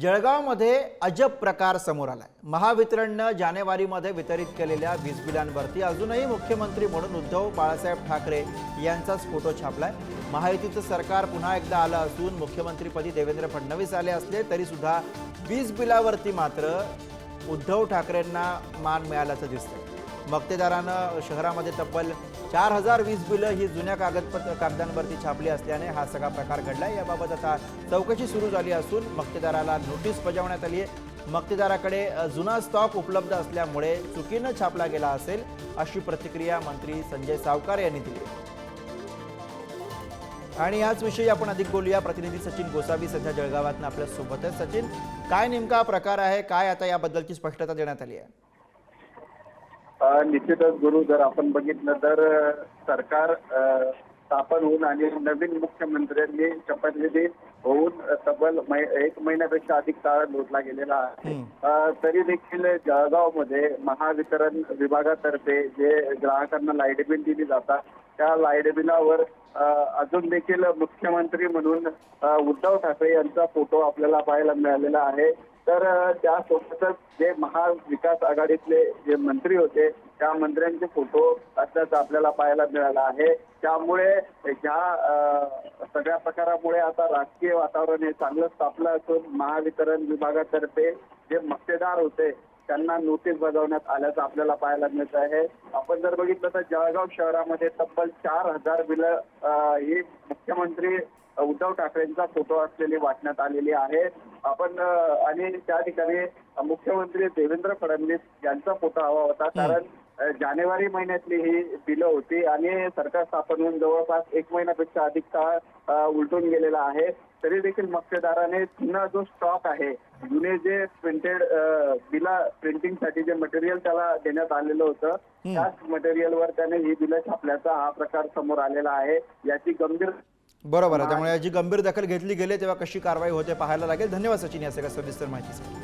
जळगावमध्ये अजब प्रकार समोर आलाय. महावितरणनं जानेवारीमध्ये वितरित केलेल्या वीज बिलांवरती अजूनही मुख्यमंत्री म्हणून उद्धव बाळासाहेब ठाकरे यांचाच फोटो छापलाय. महायुतीचं सरकार पुन्हा एकदा आलं असून मुख्यमंत्रीपदी देवेंद्र फडणवीस आले असले तरी सुद्धा वीज बिलावरती मात्र उद्धव ठाकरेंना मान मिळाल्याचं दिसतं मक्तेदारानं शहरामध्ये तब्बल चार हजार वीस बिलं ही जुन्या कागदपत्र कागदांवरती छापली असल्याने हा सगळा प्रकार घडला याबाबत आता चौकशी सुरू झाली असून मक्तेदाराला नोटीस बजावण्यात आली आहे. मक्तेदाराकडे जुना स्टॉक उपलब्ध असल्यामुळे चुकीनं छापला गेला असेल अशी प्रतिक्रिया मंत्री संजय सावकार यांनी दिली आणि याच विषयी आपण अधिक बोलूया. प्रतिनिधी सचिन गोसावी सध्या जळगावातनं आपल्यासोबत आहे सचिन काय नेमका प्रकार आहे? काय आता याबद्दलची स्पष्टता देण्यात आली आहे? निश्चितच गुरु जर आपण बघितलं तर सरकार स्थापन होऊन आणि नवीन मुख्यमंत्र्यांनी शपथविधी होऊन तब्बल एक महिन्यापेक्षा अधिक काळ लोटला गेलेला आहे. तरी देखील जळगावमध्ये महावितरण विभागातर्फे जे ग्राहकांना लाइट बिल दिली जातात त्या लाइट बिलावर अजून देखील मुख्यमंत्री म्हणून उद्धव ठाकरे यांचा फोटो आपल्याला पाहायला मिळालेला आहे. तर त्यासोबतच जे महाविकास आघाडीतले जे मंत्री होते त्या मंत्र्यांचे फोटो असल्याचं आपल्याला पाहायला मिळालं आहे. त्यामुळे ह्या सगळ्या प्रकारामुळे आता राजकीय वातावरण हे चांगलं तापलं असून महावितरण विभागातर्फे जे मक्तेदार होते त्यांना नोटीस बजावण्यात आल्याचं आपल्याला पाहायला मिळत आहे. आपण जर बघितलं तर जळगाव शहरामध्ये तब्बल चार हजार बिलं ही मुख्यमंत्री उद्धव ठाकरेंचा फोटो असलेली वाटण्यात आलेली आहे. आपण आणि त्या ठिकाणी मुख्यमंत्री देवेंद्र फडणवीस यांचा फोटो हवा होता. कारण जानेवारी महिन्यातली ही बिलं होती आणि सरकार स्थापन होऊन जवळपास एक महिन्यापेक्षा अधिक काळ उलटून गेलेला आहे. तरी देखील मक्तेदाराने पुन्हा जो स्टॉक आहे जुने जे प्रिंटेड बिला प्रिंटिंगसाठी जे मटेरियल त्याला देण्यात आलेलं होतं त्याच मटेरियलवर त्याने ही बिलं छापल्याचा हा प्रकार समोर आलेला आहे. याची गंभीर बरोबर आहे. त्यामुळे याची गंभीर दखल घेतली गेली तेव्हा कशी कारवाई होते पाहायला लागेल. धन्यवाद सचिन या सगळ्या सविस्तर माहितीसाठी.